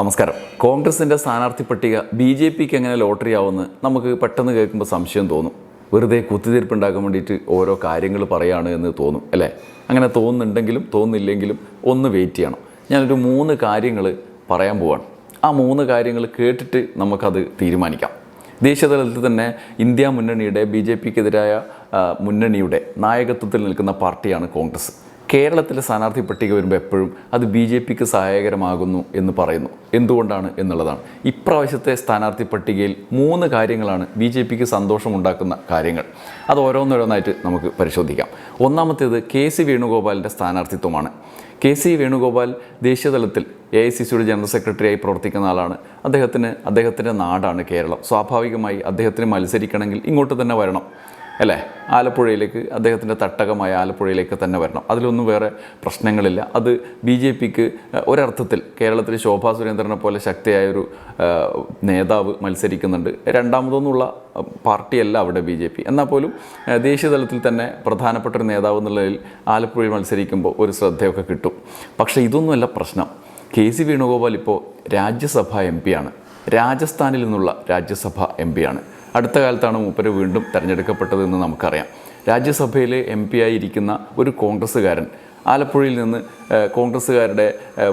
നമസ്കാരം. കോൺഗ്രസിന്റെ സ്ഥാനാർത്ഥി പട്ടിക ബി ജെ പിക്ക് എങ്ങനെ ലോട്ടറി ആവുമെന്ന് നമുക്ക് പെട്ടെന്ന് കേൾക്കുമ്പോൾ സംശയം തോന്നും. വെറുതെ കുത്തിത്തീർപ്പുണ്ടാക്കാൻ വേണ്ടിയിട്ട് ഓരോ കാര്യങ്ങൾ പറയുകയാണ് എന്ന് തോന്നും അല്ലേ? അങ്ങനെ തോന്നുന്നുണ്ടെങ്കിലും തോന്നുന്നില്ലെങ്കിലും ഒന്ന് വെയിറ്റ് ചെയ്യണം. ഞാനൊരു മൂന്ന് കാര്യങ്ങൾ പറയാൻ പോവാണ്. ആ മൂന്ന് കാര്യങ്ങൾ കേട്ടിട്ട് നമുക്കത് തീരുമാനിക്കാം. ദേശീയതലത്തിൽ തന്നെ ഇന്ത്യ മുന്നണിയുടെ ബി ജെ പിക്കെതിരായ മുന്നണിയുടെ നായകത്വത്തിൽ നിൽക്കുന്ന പാർട്ടിയാണ് കോൺഗ്രസ്. കേരളത്തിലെ സ്ഥാനാർത്ഥി പട്ടിക വരുമ്പോൾ എപ്പോഴും അത് ബി ജെ പിക്ക് സഹായകരമാകുന്നു എന്ന് പറയുന്നു. എന്തുകൊണ്ടാണ് എന്നുള്ളതാണ്. ഇപ്രാവശ്യത്തെ സ്ഥാനാർത്ഥി പട്ടികയിൽ മൂന്ന് കാര്യങ്ങളാണ് ബി ജെ പിക്ക് സന്തോഷമുണ്ടാക്കുന്ന കാര്യങ്ങൾ. അത് ഓരോന്നോരോന്നായിട്ട് നമുക്ക് പരിശോധിക്കാം. ഒന്നാമത്തേത് കെ സി വേണുഗോപാലിന്റെ സ്ഥാനാർത്ഥിത്വമാണ്. കെ സി വേണുഗോപാൽ ദേശീയതലത്തിൽ എ ഐ സി സിയുടെ ജനറൽ സെക്രട്ടറിയായി പ്രവർത്തിക്കുന്ന ആളാണ്. അദ്ദേഹത്തിന് അദ്ദേഹത്തിന്റെ നാടാണ് കേരളം. സ്വാഭാവികമായി അദ്ദേഹത്തിന് മത്സരിക്കണമെങ്കിൽ ഇങ്ങോട്ട് തന്നെ വരണം. അല്ലേ? ആലപ്പുഴയിലേക്ക് അദ്ദേഹത്തിന്റെ തട്ടകമായ ആലപ്പുഴയിലേക്ക് തന്നെ വരണം. അതിലൊന്നും വേറെ പ്രശ്നങ്ങളില്ല. അത് ബി ജെ പിക്ക് ഒരർത്ഥത്തിൽ കേരളത്തിൽ ശോഭാ സുരേന്ദ്രനെ പോലെ ശക്തിയായൊരു നേതാവ് മത്സരിക്കുന്നുണ്ട്. രണ്ടാമതൊന്നുള്ള പാർട്ടിയല്ല അവിടെ ബി ജെ പി. എന്നാൽ പോലും ദേശീയ തലത്തിൽ തന്നെ പ്രധാനപ്പെട്ട ഒരു നേതാവ് എന്നുള്ളതിൽ ആലപ്പുഴയിൽ മത്സരിക്കുമ്പോൾ ഒരു ശ്രദ്ധയൊക്കെ കിട്ടും. പക്ഷേ ഇതൊന്നുമല്ല പ്രശ്നം. കെ സി വേണുഗോപാൽ ഇപ്പോൾ രാജ്യസഭ എം പിയാണ് രാജസ്ഥാനിൽ നിന്നുള്ള രാജ്യസഭ എം പിയാണ് അടുത്ത കാലത്താണ് മൂപ്പര് വീണ്ടും തിരഞ്ഞെടുക്കപ്പെട്ടതെന്ന് നമുക്കറിയാം. രാജ്യസഭയിൽ എം പി ആയി ഇരിക്കുന്ന ഒരു കോൺഗ്രസ്സുകാരൻ ആലപ്പുഴയിൽ നിന്ന് കോൺഗ്രസ്സുകാരുടെ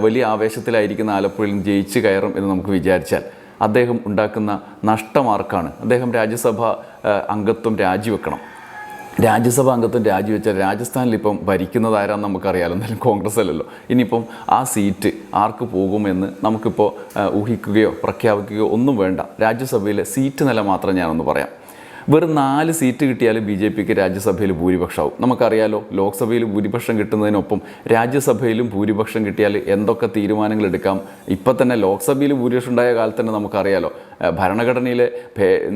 വലിയ ആവേശത്തിലായിരിക്കുന്ന ആലപ്പുഴയിൽ നിന്ന് ജയിച്ച് കയറും എന്ന് നമുക്ക് വിചാരിച്ചാൽ അദ്ദേഹം ഉണ്ടാക്കുന്ന നഷ്ടമാർക്കാണ് അദ്ദേഹം രാജ്യസഭ അംഗത്വം രാജിവെക്കണം. രാജ്യസഭാ അംഗത്വം രാജിവെച്ചാൽ രാജസ്ഥാനിൽ ഇപ്പം ഭരിക്കുന്നത് ആരാന്ന് നമുക്കറിയാലോ. എന്തായാലും കോൺഗ്രസ് അല്ലല്ലോ. ഇനിയിപ്പം ആ സീറ്റ് ആർക്ക് പോകുമെന്ന് നമുക്കിപ്പോൾ ഊഹിക്കുകയോ പ്രഖ്യാപിക്കുകയോ ഒന്നും വേണ്ട. രാജ്യസഭയിലെ സീറ്റ് നില മാത്രം ഞാനൊന്ന് പറയാം. വെറും നാല് സീറ്റ് കിട്ടിയാൽ ബി ജെ പിക്ക് രാജ്യസഭയിൽ ഭൂരിപക്ഷമാവും. നമുക്കറിയാലോ ലോക്സഭയിൽ ഭൂരിപക്ഷം കിട്ടുന്നതിനൊപ്പം രാജ്യസഭയിലും ഭൂരിപക്ഷം കിട്ടിയാൽ എന്തൊക്കെ തീരുമാനങ്ങൾ എടുക്കാം? ഇപ്പം തന്നെ ലോക്സഭയിൽ ഭൂരിപക്ഷം ഉണ്ടായ കാലത്ത് തന്നെ നമുക്കറിയാലോ ഭരണഘടനയിലെ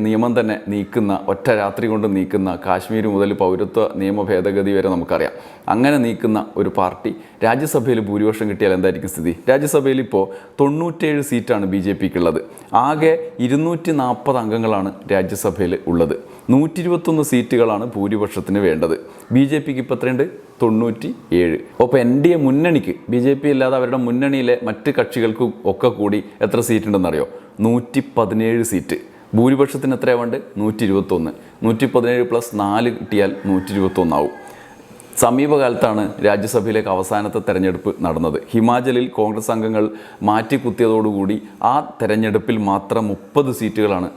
നിയമം തന്നെ നീക്കുന്ന ഒറ്റ രാത്രി കൊണ്ട് നീക്കുന്ന കാശ്മീർ മുതൽ പൗരത്വ നിയമ ഭേദഗതി വരെ നമുക്കറിയാം. അങ്ങനെ നീക്കുന്ന ഒരു പാർട്ടി രാജ്യസഭയിൽ ഭൂരിപക്ഷം കിട്ടിയാൽ എന്തായിരിക്കും സ്ഥിതി? രാജ്യസഭയിൽ ഇപ്പോൾ തൊണ്ണൂറ്റേഴ് സീറ്റാണ് ബി ജെ പിക്ക് ഉള്ളത് ആകെ ഇരുന്നൂറ്റി നാൽപ്പത് അംഗങ്ങളാണ് രാജ്യസഭയിൽ ഉള്ളത്. നൂറ്റി ഇരുപത്തൊന്ന് സീറ്റുകളാണ് ഭൂരിപക്ഷത്തിന് വേണ്ടത്. ബി ജെ പിക്ക് ഇപ്പോൾ എത്രയുണ്ട്? തൊണ്ണൂറ്റി ഏഴ് അപ്പോൾ എൻ ഡി എ മുന്നണിക്ക് ബി ജെ പി അല്ലാതെ അവരുടെ മുന്നണിയിലെ മറ്റ് കക്ഷികൾക്കും ഒക്കെ കൂടി എത്ര സീറ്റ് ഉണ്ടെന്നറിയോ നൂറ്റി പതിനേഴ് സീറ്റ്. ഭൂരിപക്ഷത്തിന് എത്രയാണ് വേണ്ടത് നൂറ്റി ഇരുപത്തൊന്ന് നൂറ്റി പതിനേഴ് പ്ലസ് നാല് കിട്ടിയാൽ നൂറ്റി ഇരുപത്തൊന്നാവും സമീപകാലത്താണ് രാജ്യസഭയിലേക്ക് അവസാനത്തെ തെരഞ്ഞെടുപ്പ് നടന്നത്. ഹിമാചലിൽ കോൺഗ്രസ് അംഗങ്ങൾ മാറ്റിക്കുത്തിയതോടുകൂടി ആ തെരഞ്ഞെടുപ്പിൽ മാത്രം മുപ്പത് സീറ്റുകളാണ്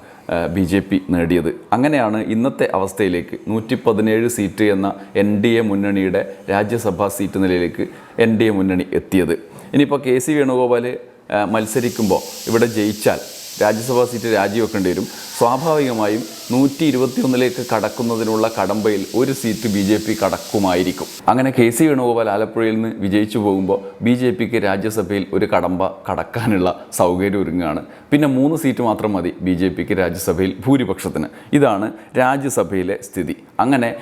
ബി ജെ പി നേടിയത്. അങ്ങനെയാണ് ഇന്നത്തെ അവസ്ഥയിലേക്ക് നൂറ്റി പതിനേഴ് സീറ്റ് എന്ന എൻ ഡി എ മുന്നണിയുടെ രാജ്യസഭാ സീറ്റ് നിലയിലേക്ക് എൻ ഡി എ മുന്നണി എത്തിയത്. ഇനിയിപ്പോൾ കെ സി വേണുഗോപാൽ മത്സരിക്കുമ്പോൾ ഇവിടെ ജയിച്ചാൽ രാജ്യസഭാ സീറ്റ് രാജിവെക്കേണ്ടി വരും. സ്വാഭാവികമായും നൂറ്റി ഇരുപത്തിയൊന്നിലേക്ക് കടക്കുന്നതിനുള്ള കടമ്പയിൽ ഒരു സീറ്റ് ബി ജെ പി കടക്കുമായിരിക്കും. അങ്ങനെ കെ സി വേണുഗോപാൽ ആലപ്പുഴയിൽ നിന്ന് വിജയിച്ചു പോകുമ്പോൾ ബി ജെ പിക്ക് രാജ്യസഭയിൽ ഒരു കടമ്പ കടക്കാനുള്ള സൗകര്യം ഒരുങ്ങുകയാണ്. പിന്നെ മൂന്ന് സീറ്റ് മാത്രം മതി ബി ജെ പിക്ക് രാജ്യസഭയിൽ ഭൂരിപക്ഷത്തിന്. ഇതാണ് രാജ്യസഭയിലെ സ്ഥിതി. അങ്ങനെ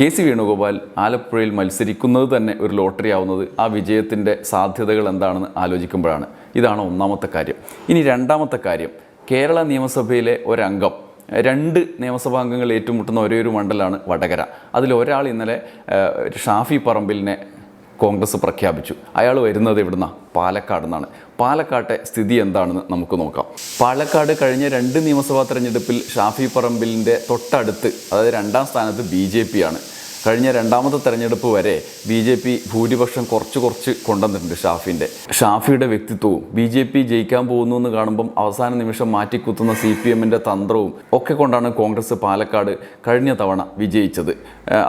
കെ സി വേണുഗോപാൽ ആലപ്പുഴയിൽ മത്സരിക്കുന്നത് തന്നെ ഒരു ലോട്ടറി ആവുന്നത് ആ വിജയത്തിന്റെ സാധ്യതകൾ എന്താണെന്ന് ആലോചിക്കുമ്പോഴാണ്. ഇതാണ് ഒന്നാമത്തെ കാര്യം. ഇനി രണ്ടാമത്തെ കാര്യം കേരള നിയമസഭയിലെ ഒരംഗം രണ്ട് നിയമസഭാ അംഗങ്ങൾ ഏറ്റുമുട്ടുന്ന ഒരേ ഒരു മണ്ഡലമാണ് വടകര. അതിൽ ഒരാൾ ഇന്നലെ ഷാഫി പറമ്പിലിനെ കോൺഗ്രസ് പ്രഖ്യാപിച്ചു. അയാൾ വരുന്നത് ഇവിടുന്ന പാലക്കാട് നിന്നാണ്. പാലക്കാട്ടെ സ്ഥിതി എന്താണെന്ന് നമുക്ക് നോക്കാം. പാലക്കാട് കഴിഞ്ഞ രണ്ട് നിയമസഭാ തെരഞ്ഞെടുപ്പിൽ ഷാഫി പറമ്പിലിന്റെ തൊട്ടടുത്ത് അതായത് രണ്ടാം സ്ഥാനത്ത് ബി ജെ കഴിഞ്ഞ രണ്ടാമത്തെ തെരഞ്ഞെടുപ്പ് വരെ ബി ജെ പി ഭൂരിപക്ഷം കുറച്ച് കുറച്ച് കൊണ്ടുവന്നിട്ടുണ്ട് ഷാഫിന്റെ. ഷാഫിയുടെ വ്യക്തിത്വവും ബി ജെ പി ജയിക്കാൻ പോകുന്നു എന്ന് കാണുമ്പം അവസാന നിമിഷം മാറ്റിക്കുത്തുന്ന സി പി എമ്മിന്റെ തന്ത്രവും ഒക്കെ കൊണ്ടാണ് കോൺഗ്രസ് പാലക്കാട് കഴിഞ്ഞ തവണ വിജയിച്ചത്.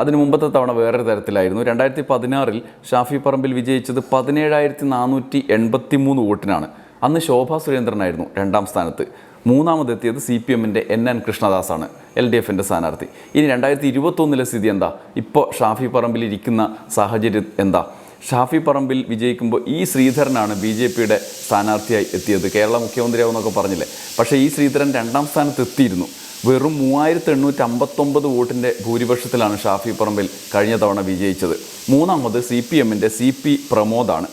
അതിനു മുമ്പത്തെ തവണ വേറൊരു തരത്തിലായിരുന്നു. രണ്ടായിരത്തി പതിനാറിൽ ഷാഫി പറമ്പിൽ വിജയിച്ചത് പതിനേഴായിരത്തി നാനൂറ്റി എൺപത്തി മൂന്ന് വോട്ടിനാണ്. അന്ന് ശോഭാ സുരേന്ദ്രനായിരുന്നു രണ്ടാം സ്ഥാനത്ത്. മൂന്നാമതെത്തിയത് സി പി എമ്മിന്റെ എൻ എൻ കൃഷ്ണദാസാണ് എൽ ഡി എഫിന്റെ സ്ഥാനാർത്ഥി. ഇനി രണ്ടായിരത്തി ഇരുപത്തൊന്നിലെ സ്ഥിതി എന്താ? ഇപ്പോൾ ഷാഫി പറമ്പിൽ ഇരിക്കുന്ന സാഹചര്യം എന്താ? ഷാഫി പറമ്പിൽ വിജയിക്കുമ്പോൾ ഈ ശ്രീധരനാണ് ബി ജെ പിയുടെ സ്ഥാനാർത്ഥിയായി എത്തിയത്. കേരള മുഖ്യമന്ത്രിയാവുമെന്നൊക്കെ പറഞ്ഞില്ലേ? പക്ഷേ ഈ ശ്രീധരൻ രണ്ടാം സ്ഥാനത്ത് എത്തിയിരുന്നു. വെറും മൂവായിരത്തി എണ്ണൂറ്റി അമ്പത്തൊമ്പത് വോട്ടിന്റെ ഭൂരിപക്ഷത്തിലാണ് ഷാഫി പറമ്പിൽ കഴിഞ്ഞ തവണ വിജയിച്ചത്. മൂന്നാമത് സി പി എമ്മിന്റെ സി പി പ്രമോദാണ്.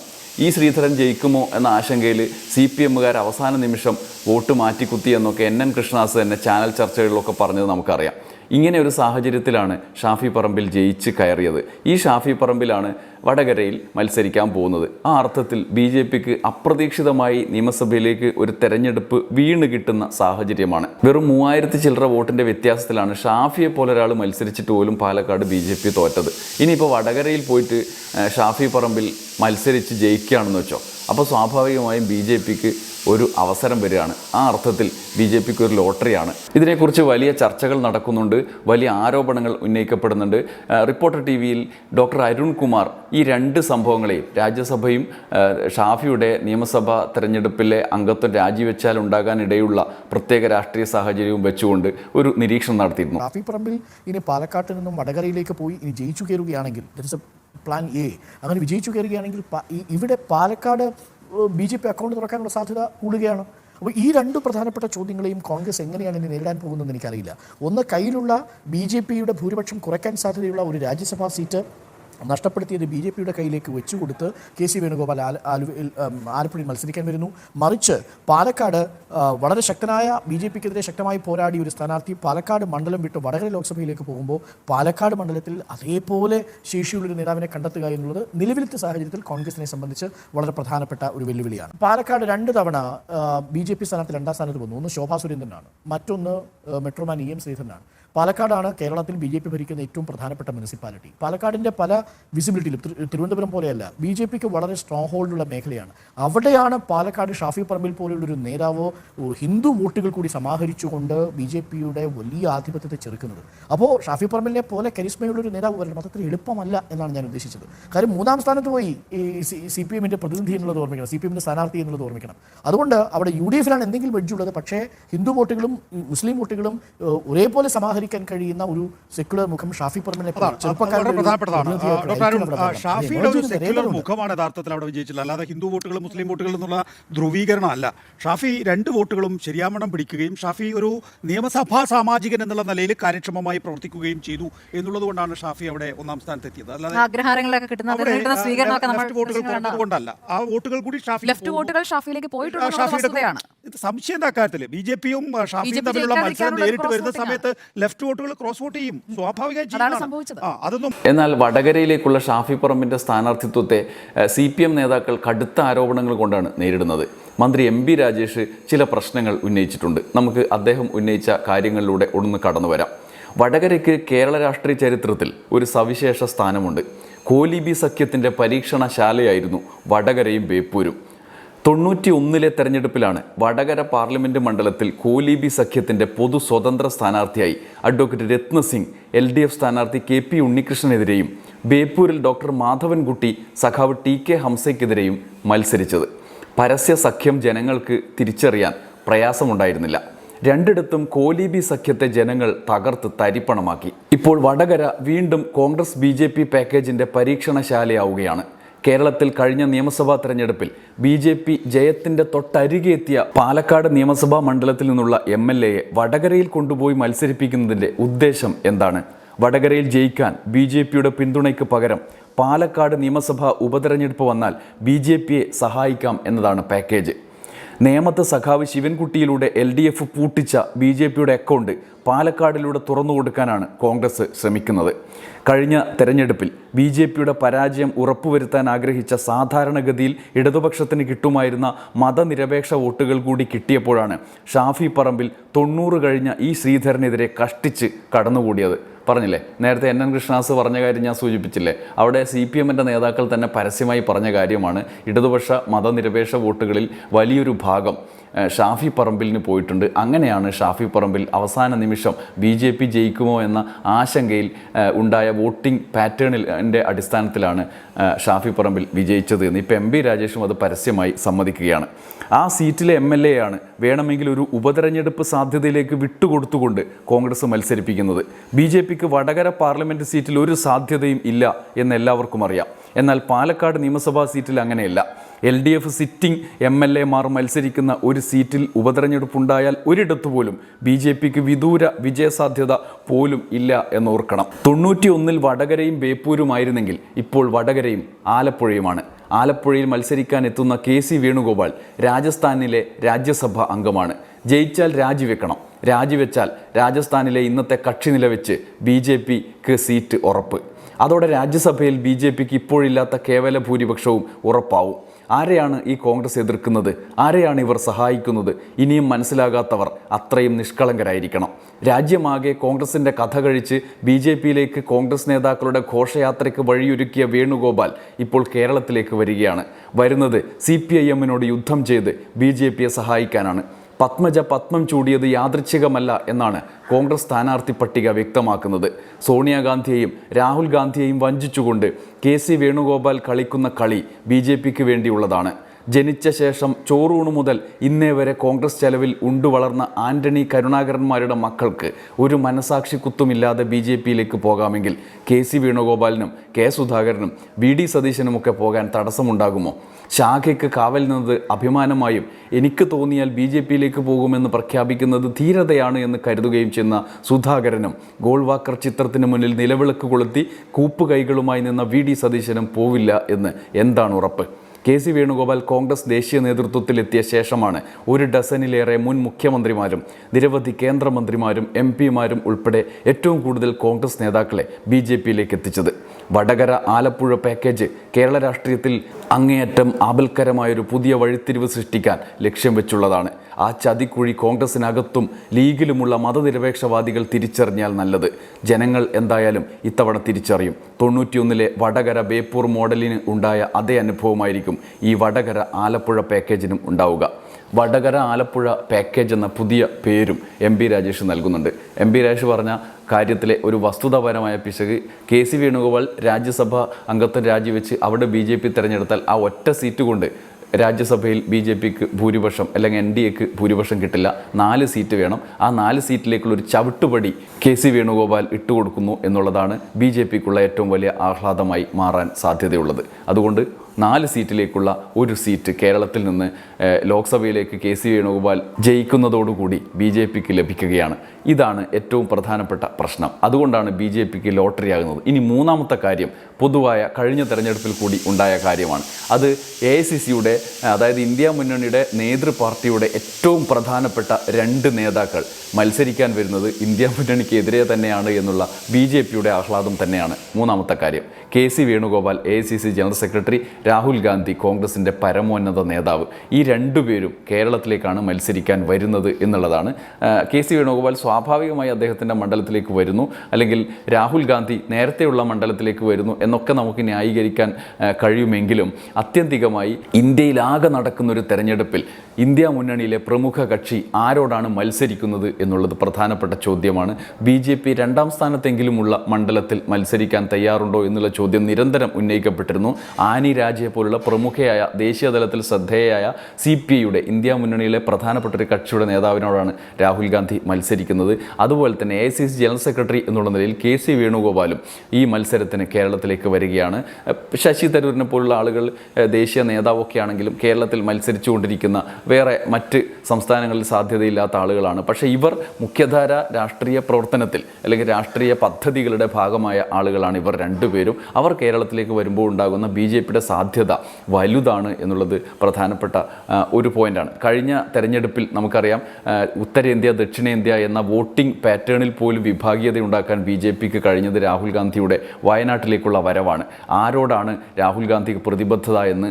ഈ ശ്രീധരൻ ജയിക്കുമോ എന്ന ആശങ്കയിൽ സി പി എമ്മുകാർ അവസാന നിമിഷം വോട്ട് മാറ്റിക്കുത്തി എന്നൊക്കെ എൻ എൻ കൃഷ്ണദാസ് തന്നെ ചാനൽ ചർച്ചകളിലൊക്കെ പറഞ്ഞത് നമുക്കറിയാം. ഇങ്ങനെ ഒരു സാഹചര്യത്തിലാണ് ഷാഫി പറമ്പിൽ ജയിച്ച് കയറിയത്. ഈ ഷാഫി പറമ്പിലാണ് വടകരയിൽ മത്സരിക്കാൻ പോകുന്നത്. ആ അർത്ഥത്തിൽ ബി ജെ പിക്ക് അപ്രതീക്ഷിതമായി നിയമസഭയിലേക്ക് ഒരു തെരഞ്ഞെടുപ്പ് വീണ് കിട്ടുന്ന സാഹചര്യമാണ്. വെറും മൂവായിരത്തി ചില്ലറ വോട്ടിന്റെ വ്യത്യാസത്തിലാണ് ഷാഫിയെ പോലെ ഒരാൾ മത്സരിച്ചിട്ട് പോലും പാലക്കാട് ബി ജെ പി തോറ്റത്. ഇനിയിപ്പോൾ വടകരയിൽ പോയിട്ട് ഷാഫി പറമ്പിൽ മത്സരിച്ച് ജയിക്കുകയാണെന്ന് വെച്ചോ. അപ്പോൾ സ്വാഭാവികമായും ബി ജെ പിക്ക് ഒരു അവസരം വരികയാണ്. ആ അർത്ഥത്തിൽ ബി ജെ പിക്ക് ഒരു ലോട്ടറിയാണ്. ഇതിനെക്കുറിച്ച് വലിയ ചർച്ചകൾ നടക്കുന്നുണ്ട്. വലിയ ആരോപണങ്ങൾ ഉന്നയിക്കപ്പെടുന്നുണ്ട്. റിപ്പോർട്ടർ ടി വിയിൽ ഡോക്ടർ അരുൺ കുമാർ ഈ രണ്ട് സംഭവങ്ങളെയും രാജ്യസഭയും ഷാഫിയുടെ നിയമസഭാ തെരഞ്ഞെടുപ്പിലെ അംഗത്വം രാജിവെച്ചാൽ ഉണ്ടാകാനിടയുള്ള പ്രത്യേക രാഷ്ട്രീയ സാഹചര്യവും വെച്ചുകൊണ്ട് ഒരു നിരീക്ഷണം നടത്തിയിരുന്നു. ഷാഫി പറമ്പിൽ ഇനി പാലക്കാട്ട് നിന്നും വടകരയിലേക്ക് പോയി ഇനി ജയിച്ചു കയറുകയാണെങ്കിൽ പ്ലാൻ എ അങ്ങനെ വിജയിച്ചു കയറുകയാണെങ്കിൽ ഇവിടെ Palakkad B J P account തുറക്കാനുള്ള സാധ്യത കൂടുകയാണ്. അപ്പോൾ ഈ രണ്ട് പ്രധാനപ്പെട്ട ചോദ്യങ്ങളെയും കോൺഗ്രസ് എങ്ങനെയാണ് ഇനി നേരിടാൻ പോകുന്നതെന്ന് എനിക്കറിയില്ല. ഒന്ന് കയ്യിലുള്ള ബി ജെ പിയുടെ ഭൂരിപക്ഷം കുറയ്ക്കാൻ സാധ്യതയുള്ള ഒരു രാജ്യസഭാ സീറ്റ് നഷ്ടപ്പെടുത്തിയത് ബി ജെ പിയുടെ കയ്യിലേക്ക് വെച്ചുകൊടുത്ത് കെ സി വേണുഗോപാൽ ആലുവയിൽ ആലപ്പുഴയിൽ മത്സരിക്കാൻ വരുന്നു. മറിച്ച് പാലക്കാട് വളരെ ശക്തനായ ബി ജെ പിക്കെതിരെ ശക്തമായി പോരാടിയ ഒരു സ്ഥാനാർത്ഥി പാലക്കാട് മണ്ഡലം വിട്ട് വടകര ലോക്സഭയിലേക്ക് പോകുമ്പോൾ പാലക്കാട് മണ്ഡലത്തിൽ അതേപോലെ ശേഷിയുള്ള ഒരു നേതാവിനെ കണ്ടെത്തുക എന്നുള്ളത് നിലവിലത്തെ സാഹചര്യത്തിൽ കോൺഗ്രസിനെ സംബന്ധിച്ച് വളരെ പ്രധാനപ്പെട്ട ഒരു വെല്ലുവിളിയാണ്. പാലക്കാട് രണ്ട് തവണ ബി ജെ പി സ്ഥാനാർത്ഥി രണ്ടാം സ്ഥാനത്ത് വന്നു. ഒന്ന് ശോഭാ സുരേന്ദ്രനാണ്. മറ്റൊന്ന് മെട്രോമാൻ ഇ എം ശ്രീധരനാണ്. പാലക്കാടാണ് കേരളത്തിൽ ബി ജെ പി ഭരിക്കുന്ന ഏറ്റവും പ്രധാനപ്പെട്ട മുനിസിപ്പാലിറ്റി. പാലക്കാടിന്റെ പല വിസിബിലിറ്റിയിലും തിരുവനന്തപുരം പോലെയല്ല ബി ജെ പിക്ക് വളരെ സ്ട്രോങ് ഹോൾഡുള്ള മേഖലയാണ്. അവിടെയാണ് പാലക്കാട് ഷാഫി പറമ്പിൽ പോലെയുള്ളൊരു നേതാവ് ഹിന്ദു വോട്ടുകൾ കൂടി സമാഹരിച്ചുകൊണ്ട് ബി ജെ പിയുടെ വലിയ ആധിപത്യത്തെ ചെറുക്കുന്നത്. അപ്പോൾ ഷാഫി പറമ്പിലിനെ പോലെ കരിസ്മയുള്ളൊരു നേതാവ് വരണം അത്ര എളുപ്പമല്ല എന്നാണ് ഞാൻ ഉദ്ദേശിച്ചത്. കാര്യം മൂന്നാം സ്ഥാനത്ത് പോയി ഈ സി പി എമ്മിന്റെ പ്രതിനിധി എന്നുള്ളത് ഓർമ്മിക്കണം സി പി എമ്മിന്റെ സ്ഥാനാർത്ഥി എന്നുള്ളത് ഓർമ്മിക്കണം. അതുകൊണ്ട് അവിടെ യു ഡി എഫിലാണ് എന്തെങ്കിലും വെഡ്ജുള്ളത് പക്ഷേ ഹിന്ദു വോട്ടുകളും മുസ്ലിം വോട്ടുകളും ഒരേപോലെ ഒരേപോലെ സമാഹരിക്കാൻ കഴിയുന്ന ഒരു സെക്യുലർ മുഖം ഷാഫി പറമ്പിനെ ഒരു ഷാഫിയുടെ സെക്യുലർ മുഖമാണ് യഥാർത്ഥത്തിൽ അവിടെ വിജയിച്ചില്ല അല്ലാതെ ഹിന്ദു വോട്ടുകൾ മുസ്ലിം വോട്ടുകൾ എന്നുള്ള ധ്രുവീകരണം അല്ല. ഷാഫി രണ്ട് വോട്ടുകളും ശരിയാമണം പിടിക്കുകയും ഷാഫി ഒരു നിയമസഭാ സാമാജികൻ എന്നുള്ള നിലയിൽ കാര്യക്ഷമമായി പ്രവർത്തിക്കുകയും ചെയ്തു എന്നുള്ളത് കൊണ്ടാണ് ഷാഫി അവിടെ ഒന്നാം സ്ഥാനത്ത് എത്തിയത് അല്ലാതെ ആ, വോട്ടുകൾ കുറഞ്ഞത് ആ വോട്ടുകൾ കൂടി ഷാഫി ലെഫ്റ്റ് വോട്ടുകൾ ഷാഫിയിലേക്ക് വസ്തുതയാണ്. ഇത് സംശയം എന്താ കാര്യത്തിൽ ബി ജെ പിയും ഷാഫിയും തമ്മിലുള്ള മത്സരം നേരിട്ട് വരുന്ന സമയത്ത് ലെഫ്റ്റ് വോട്ടുകൾ ക്രോസ് വോട്ട് ചെയ്യും. സ്വാഭാവികമായി. അതൊന്നും എന്നാൽ വടകരയിലേക്കുള്ള ഷാഫി പറമ്പിന്റെ സ്ഥാനാർത്ഥിത്വത്തെ സി പി എം നേതാക്കൾ കടുത്ത ആരോപണങ്ങൾ കൊണ്ടാണ് നേരിടുന്നത്. മന്ത്രി എം ബി രാജേഷ് ചില പ്രശ്നങ്ങൾ ഉന്നയിച്ചിട്ടുണ്ട്. നമുക്ക് അദ്ദേഹം ഉന്നയിച്ച കാര്യങ്ങളിലൂടെ ഒന്ന് കടന്നു വരാം. വടകരയ്ക്ക് കേരള രാഷ്ട്രീയ ചരിത്രത്തിൽ ഒരു സവിശേഷ സ്ഥാനമുണ്ട്. കോലിബി സഖ്യത്തിന്റെ പരീക്ഷണശാലയായിരുന്നു വടകരയും ബേപ്പൂരും. തൊണ്ണൂറ്റി ഒന്നിലെ തെരഞ്ഞെടുപ്പിലാണ് വടകര പാർലമെന്റ് മണ്ഡലത്തിൽ കോലീബി സഖ്യത്തിന്റെ പൊതു സ്വതന്ത്ര സ്ഥാനാർത്ഥിയായി advocate Ratnasingh L D F സ്ഥാനാർത്ഥി കെ പി ഉണ്ണികൃഷ്ണനെതിരെയും ബേപ്പൂരിൽ ഡോക്ടർ മാധവൻകുട്ടി സഖാവ് ടി കെ ഹംസയ്ക്കെതിരെയും മത്സരിച്ചത്. പരസ്യ സഖ്യം ജനങ്ങൾക്ക് തിരിച്ചറിയാൻ പ്രയാസമുണ്ടായിരുന്നില്ല. രണ്ടിടത്തും കോലീബി സഖ്യത്തെ ജനങ്ങൾ തകർത്ത് തരിപ്പണമാക്കി. ഇപ്പോൾ വടകര വീണ്ടും കോൺഗ്രസ് ബി പാക്കേജിന്റെ പരീക്ഷണശാലയാവുകയാണ്. കേരളത്തിൽ കഴിഞ്ഞ നിയമസഭാ തെരഞ്ഞെടുപ്പിൽ ബി ജെ പി ജയത്തിന്റെ തൊട്ടരികെ എത്തിയ പാലക്കാട് നിയമസഭാ മണ്ഡലത്തിൽ നിന്നുള്ള എം എൽ എയെ വടകരയിൽ കൊണ്ടുപോയി മത്സരിപ്പിക്കുന്നതിന്റെ ഉദ്ദേശം എന്താണ്? വടകരയിൽ ജയിക്കാൻ ബി ജെ പിയുടെ പിന്തുണയ്ക്ക് പകരം പാലക്കാട് നിയമസഭാ ഉപതെരഞ്ഞെടുപ്പ് വന്നാൽ ബി ജെ പിയെ സഹായിക്കാം എന്നതാണ് പാക്കേജ്. നേമത്ത് സഖാവ് ശിവൻകുട്ടിയിലൂടെ എൽ ഡി എഫ് പൂട്ടിച്ച ബി ജെ പിയുടെ അക്കൗണ്ട് പാലക്കാടിലൂടെ തുറന്നു കൊടുക്കാനാണ് കോൺഗ്രസ് ശ്രമിക്കുന്നത്. കഴിഞ്ഞ തെരഞ്ഞെടുപ്പിൽ ബി ജെ പിയുടെ പരാജയം ഉറപ്പുവരുത്താൻ ആഗ്രഹിച്ച സാധാരണഗതിയിൽ ഇടതുപക്ഷത്തിന് കിട്ടുമായിരുന്ന മതനിരപേക്ഷ വോട്ടുകൾ കൂടി കിട്ടിയപ്പോഴാണ് ഷാഫി പറമ്പിൽ തൊണ്ണൂറ് കഴിഞ്ഞ ഈ ശ്രീധരനെതിരെ കഷ്ടിച്ച് കടന്നുകൂടിയത്. പറഞ്ഞില്ലേ? നേരത്തെ എൻ എൻ കൃഷ്ണദാസ് പറഞ്ഞ കാര്യം ഞാൻ സൂചിപ്പിച്ചില്ലേ? അവിടെ സി പി എമ്മിന്റെ നേതാക്കൾ തന്നെ പരസ്യമായി പറഞ്ഞ കാര്യമാണ്. ഇടതുപക്ഷ മതനിരപേക്ഷ വോട്ടുകളിൽ വലിയൊരു ഭാഗം ഷാഫി പറമ്പിലിന് പോയിട്ടുണ്ട്. അങ്ങനെയാണ് ഷാഫി പറമ്പിൽ അവസാന നിമിഷം ബി ജെ പി ജയിക്കുമോ എന്ന ആശങ്കയിൽ ഉണ്ടായ വോട്ടിംഗ് പാറ്റേണിന്റെ അടിസ്ഥാനത്തിലാണ് ഷാഫി പറമ്പിൽ വിജയിച്ചത് എന്ന് ഇപ്പോൾ എം ബി രാജേഷും അത് പരസ്യമായി സമ്മതിക്കുകയാണ്. ആ സീറ്റിലെ എം എൽ എ ആണ് വേണമെങ്കിൽ ഒരു ഉപതെരഞ്ഞെടുപ്പ് സാധ്യതയിലേക്ക് വിട്ടുകൊടുത്തുകൊണ്ട് കോൺഗ്രസ് മത്സരിപ്പിക്കുന്നത്. ബി ജെ പിക്ക് വടകര പാർലമെന്റ് സീറ്റിൽ ഒരു സാധ്യതയും ഇല്ല എന്ന് എല്ലാവർക്കും അറിയാം. എന്നാൽ പാലക്കാട് നിയമസഭാ സീറ്റിൽ അങ്ങനെയല്ല. L D F sitting M L എമാർ മത്സരിക്കുന്ന ഒരു സീറ്റിൽ ഉപതെരഞ്ഞെടുപ്പുണ്ടായാൽ ഒരിടത്തു പോലും ബി ജെ പിക്ക് വിദൂര വിജയസാധ്യത പോലും ഇല്ല എന്നോർക്കണം. തൊണ്ണൂറ്റി ഒന്നിൽ വടകരയും ബേപ്പൂരുമായിരുന്നെങ്കിൽ ഇപ്പോൾ വടകരയും ആലപ്പുഴയുമാണ്. ആലപ്പുഴയിൽ മത്സരിക്കാൻ എത്തുന്ന കെ സി വേണുഗോപാൽ രാജസ്ഥാനിലെ രാജ്യസഭ അംഗമാണ്. ജയിച്ചാൽ രാജിവെക്കണം. രാജിവെച്ചാൽ രാജസ്ഥാനിലെ ഇന്നത്തെ കക്ഷി നിലവെച്ച് ബി ജെ പിക്ക് സീറ്റ് ഉറപ്പ്. അതോടെ രാജ്യസഭയിൽ ബി ജെ പിക്ക് ഇപ്പോഴില്ലാത്ത കേവല ഭൂരിപക്ഷവും ഉറപ്പാവും. ആരെയാണ് ഈ കോൺഗ്രസ് എതിർക്കുന്നത്? ആരെയാണ് ഇവർ സഹായിക്കുന്നത്? ഇനിയും മനസ്സിലാകാത്തവർ അത്രയും നിഷ്കളങ്കരായിരിക്കണം. രാജ്യമാകെ കോൺഗ്രസിന്റെ കഥ കഴിച്ച് ബി ജെ പിയിലേക്ക് കോൺഗ്രസ് നേതാക്കളുടെ ഘോഷയാത്രയ്ക്ക് വഴിയൊരുക്കിയ വേണുഗോപാൽ ഇപ്പോൾ കേരളത്തിലേക്ക് വരികയാണ്. വരുന്നത് സി പി ഐ എമ്മിനോട് യുദ്ധം ചെയ്ത് ബി ജെ പിയെ സഹായിക്കാനാണ്. പത്മജ പത്മം ചൂടിയത് യാദൃച്ഛികമല്ല എന്നാണ് കോൺഗ്രസ് സ്ഥാനാർത്ഥി പട്ടിക വ്യക്തമാക്കുന്നത്. സോണിയാഗാന്ധിയെയും രാഹുൽ ഗാന്ധിയെയും വഞ്ചിച്ചുകൊണ്ട് കെ സി വേണുഗോപാൽ കളിക്കുന്ന കളി ബി ജെ പിക്ക് വേണ്ടിയുള്ളതാണ്. ജനിച്ച ശേഷം ചോറൂണ് മുതൽ ഇന്നേ വരെ കോൺഗ്രസ് ചെലവിൽ ഉണ്ടുവളർന്ന ആന്റണി കരുണാകരന്മാരുടെ മക്കൾക്ക് ഒരു മനസാക്ഷി കുത്തുമില്ലാതെ ബി ജെ പിയിലേക്ക് പോകാമെങ്കിൽ കെ സി വേണുഗോപാലിനും കെ സുധാകരനും വി ഡി സതീശനുമൊക്കെ പോകാൻ തടസ്സമുണ്ടാകുമോ? ശാഖയ്ക്ക് കാവൽ നിന്നത് അഭിമാനമായും എനിക്ക് തോന്നിയാൽ ബി ജെ പിയിലേക്ക് പോകുമെന്ന് പ്രഖ്യാപിക്കുന്നത് ധീരതയാണ് എന്ന് കരുതുകയും ചെയ്യുന്ന സുധാകരനും ഗോൾവാക്കർ ചിത്രത്തിന് മുന്നിൽ നിലവിളക്ക് കൊളുത്തി കൂപ്പുകൈകളുമായി നിന്ന വി ഡി സതീശനും പോവില്ല എന്ന് എന്താണ് ഉറപ്പ്? കെ സി വേണുഗോപാൽ കോൺഗ്രസ് ദേശീയ നേതൃത്വത്തിലെത്തിയ ശേഷമാണ് ഒരു ഡസനിലേറെ മുൻ മുഖ്യമന്ത്രിമാരും നിരവധി കേന്ദ്രമന്ത്രിമാരും എം പിമാരും ഉൾപ്പെടെ ഏറ്റവും കൂടുതൽ കോൺഗ്രസ് നേതാക്കളെ ബി ജെ പിയിലേക്ക് എത്തിച്ചത്. വടകര ആലപ്പുഴ പാക്കേജ് കേരള രാഷ്ട്രീയത്തിൽ അങ്ങേയറ്റം ആപൽക്കരമായൊരു പുതിയ വഴിത്തിരിവ് സൃഷ്ടിക്കാൻ ലക്ഷ്യം വെച്ചുള്ളതാണ്. ആ ചതിക്കുഴി കോൺഗ്രസിനകത്തും ലീഗിലുമുള്ള മതനിരപേക്ഷവാദികൾ തിരിച്ചറിഞ്ഞാൽ നല്ലത്. ജനങ്ങൾ എന്തായാലും ഇത്തവണ തിരിച്ചറിയും. തൊണ്ണൂറ്റിയൊന്നിലെ വടകര ബേപ്പൂർ മോഡലിന് ഉണ്ടായ അതേ അനുഭവമായിരിക്കും ഈ വടകര ആലപ്പുഴ പാക്കേജിനും ഉണ്ടാവുക. വടകര ആലപ്പുഴ പാക്കേജ് എന്ന പുതിയ പേരും എം പി രാജേഷ് നൽകുന്നുണ്ട്. എം പി രാജേഷ് പറഞ്ഞ കാര്യത്തിലെ ഒരു വസ്തുതാപരമായ പിശക് കെ സി വേണുഗോപാൽ രാജ്യസഭ അംഗത്വം രാജിവെച്ച് അവിടെ ബി ജെ പി തിരഞ്ഞെടുത്താൽ ആ ഒറ്റ സീറ്റ് കൊണ്ട് രാജ്യസഭയിൽ ബി ജെ പിക്ക് ഭൂരിപക്ഷം അല്ലെങ്കിൽ എൻ ഡി എക്ക് ഭൂരിപക്ഷം കിട്ടില്ല. നാല് സീറ്റ് വേണം. ആ നാല് സീറ്റിലേക്കുള്ള ഒരു ചവിട്ടുപടി കെ സി വേണുഗോപാൽ ഇട്ടുകൊടുക്കുന്നു എന്നുള്ളതാണ് ബി ജെ പിക്കുള്ള ഏറ്റവും വലിയ ആഹ്ലാദമായി മാറാൻ സാധ്യതയുള്ളത്. അതുകൊണ്ട് നാല് സീറ്റിലേക്കുള്ള ഒരു സീറ്റ് കേരളത്തിൽ നിന്ന് ലോക്സഭയിലേക്ക് കെ സി വേണുഗോപാൽ ജയിക്കുന്നതോടുകൂടി ബി ജെ പിക്ക് ലഭിക്കുകയാണ്. ഇതാണ് ഏറ്റവും പ്രധാനപ്പെട്ട പ്രശ്നം. അതുകൊണ്ടാണ് ബി ജെ പിക്ക് ലോട്ടറി ആകുന്നത് ഇനി മൂന്നാമത്തെ കാര്യം പൊതുവായ കഴിഞ്ഞ തെരഞ്ഞെടുപ്പിൽ കൂടി ഉണ്ടായ കാര്യമാണ്. അത് എ ഐ സി സിയുടെ അതായത് ഇന്ത്യ മുന്നണിയുടെ നേതൃ പാർട്ടിയുടെ ഏറ്റവും പ്രധാനപ്പെട്ട രണ്ട് നേതാക്കൾ മത്സരിക്കാൻ വരുന്നത് ഇന്ത്യ മുന്നണിക്കെതിരെ തന്നെയാണ് എന്നുള്ള ബി ജെ പിയുടെ ആഹ്ലാദം തന്നെയാണ്. മൂന്നാമത്തെ കാര്യം K C Venugopal A I C C general secretary Rahul Gandhi കോൺഗ്രസിന്റെ പരമോന്നത നേതാവ്. ഈ രണ്ടുപേരും കേരളത്തിലേക്കാണ് മത്സരിക്കാൻ വരുന്നത് എന്നുള്ളതാണ്. കെ സി വേണുഗോപാൽ സ്വാഭാവികമായി അദ്ദേഹത്തിന്റെ മണ്ഡലത്തിലേക്ക് വരുന്നു. അല്ലെങ്കിൽ രാഹുൽ ഗാന്ധി നേരത്തെയുള്ള മണ്ഡലത്തിലേക്ക് വരുന്നു എന്നൊക്കെ നമുക്ക് ന്യായീകരിക്കാൻ കഴിയുമെങ്കിലും അത്യന്തികമായി ഇന്ത്യയിലാകെ നടക്കുന്നൊരു തെരഞ്ഞെടുപ്പിൽ ഇന്ത്യ മുന്നണിയിലെ പ്രമുഖ കക്ഷി ആരോടാണ് മത്സരിക്കുന്നത് എന്നുള്ളത് പ്രധാനപ്പെട്ട ചോദ്യമാണ്. ബി ജെ പി രണ്ടാം സ്ഥാനത്തെങ്കിലുമുള്ള മണ്ഡലത്തിൽ മത്സരിക്കാൻ തയ്യാറുണ്ടോ എന്നുള്ള ചോദ്യം നിരന്തരം ഉന്നയിക്കപ്പെട്ടിരുന്നു. ആനി രാജയെ പോലുള്ള പ്രമുഖയായ ദേശീയ തലത്തിൽ ശ്രദ്ധേയയായ സി പി ഐയുടെ ഇന്ത്യ മുന്നണിയിലെ പ്രധാനപ്പെട്ട ഒരു കക്ഷിയുടെ നേതാവിനോടാണ് രാഹുൽ ഗാന്ധി മത്സരിക്കുന്നത്. അതുപോലെ തന്നെ A C C general secretary എന്നുള്ള നിലയിൽ കെ സി വേണുഗോപാലും ഈ മത്സരത്തിന് കേരളത്തിലേക്ക് വരികയാണ്. ശശി തരൂരിനെ പോലുള്ള ആളുകൾ ദേശീയ നേതാവൊക്കെ ആണെങ്കിലും കേരളത്തിൽ മത്സരിച്ചുകൊണ്ടിരിക്കുന്ന വേറെ മറ്റ് സംസ്ഥാനങ്ങളിൽ സാധ്യതയില്ലാത്ത ആളുകളാണ്. പക്ഷേ ഇവർ മുഖ്യധാര രാഷ്ട്രീയ പ്രവർത്തനത്തിൽ അല്ലെങ്കിൽ രാഷ്ട്രീയ പദ്ധതികളുടെ ഭാഗമായ ആളുകളാണ് ഇവർ രണ്ടുപേരും. അവർ കേരളത്തിലേക്ക് വരുമ്പോൾ ഉണ്ടാകുന്ന ബി ജെ പിയുടെ സാധ്യത വലുതാണ് എന്നുള്ളത് പ്രധാനപ്പെട്ട ഒരു പോയിന്റാണ്. കഴിഞ്ഞ തെരഞ്ഞെടുപ്പിൽ നമുക്കറിയാം ഉത്തരേന്ത്യ ദക്ഷിണേന്ത്യ എന്ന വോട്ടിംഗ് പാറ്റേണിൽ പോലും വിഭാഗീയത ഉണ്ടാക്കാൻ ബി ജെ പിക്ക് കഴിഞ്ഞത് രാഹുൽ ഗാന്ധിയുടെ വയനാട്ടിലേക്കുള്ള വരവാണ്. ആരോടാണ് രാഹുൽ ഗാന്ധിക്ക് പ്രതിബദ്ധത എന്ന്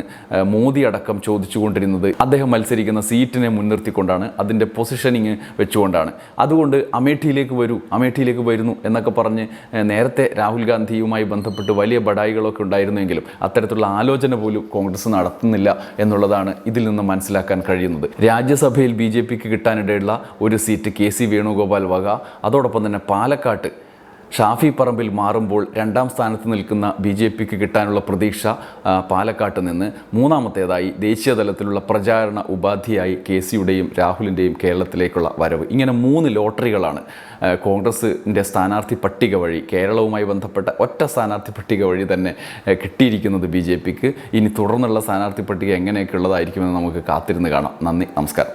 മോദി അടക്കം ചോദിച്ചുകൊണ്ടിരുന്നത്? അദ്ദേഹം മത്സരിക്കുന്ന സീറ്റിനെ മുൻനിർത്തിക്കൊണ്ടാണ് അതിന്റെ പൊസിഷനിങ് വെച്ചുകൊണ്ടാണ്. അതുകൊണ്ട് അമേഠിയിലേക്ക് വരൂ അമേഠിയിലേക്ക് വരുന്നു എന്നൊക്കെ പറഞ്ഞ് നേരത്തെ രാഹുൽ ഗാന്ധിയുമായി ബന്ധപ്പെട്ട് വലിയ ബടായികളൊക്കെ ഉണ്ടായിരുന്നെങ്കിലും അത്തരത്തിലുള്ള ആലോചന പോലും കോൺഗ്രസ് നടത്തുന്നില്ല എന്നുള്ളതാണ് ഇതിൽ നിന്ന് മനസ്സിലാക്കാൻ കഴിയുന്നത്. രാജ്യസഭയിൽ ബി ജെ പിക്ക് കിട്ടാനിടയുള്ള ഒരു സീറ്റ് കെ സി വേണുഗോപാൽ വക അതോടൊപ്പം തന്നെ പാലക്കാട്ട് ഷാഫി പറമ്പിൽ മാറുമ്പോൾ രണ്ടാം സ്ഥാനത്ത് നിൽക്കുന്ന ബി ജെ പിക്ക് കിട്ടാനുള്ള പ്രതീക്ഷ പാലക്കാട്ട് നിന്ന്. മൂന്നാമത്തേതായി ദേശീയ തലത്തിലുള്ള പ്രചാരണ ഉപാധിയായി കെ സിയുടെയും രാഹുലിന്റെയും കേരളത്തിലേക്കുള്ള വരവ്. ഇങ്ങനെ മൂന്ന് ലോട്ടറികളാണ് കോൺഗ്രസിന്റെ സ്ഥാനാർത്ഥി പട്ടിക വഴി കേരളവുമായി ബന്ധപ്പെട്ട ഒറ്റ സ്ഥാനാർത്ഥി പട്ടിക വഴി തന്നെ കിട്ടിയിരിക്കുന്നത് ബി ഇനി തുടർന്നുള്ള സ്ഥാനാർത്ഥി പട്ടിക എങ്ങനെയൊക്കെ ഉള്ളതായിരിക്കുമെന്ന് നമുക്ക് കാത്തിരുന്ന് കാണാം. നന്ദി നമസ്കാരം.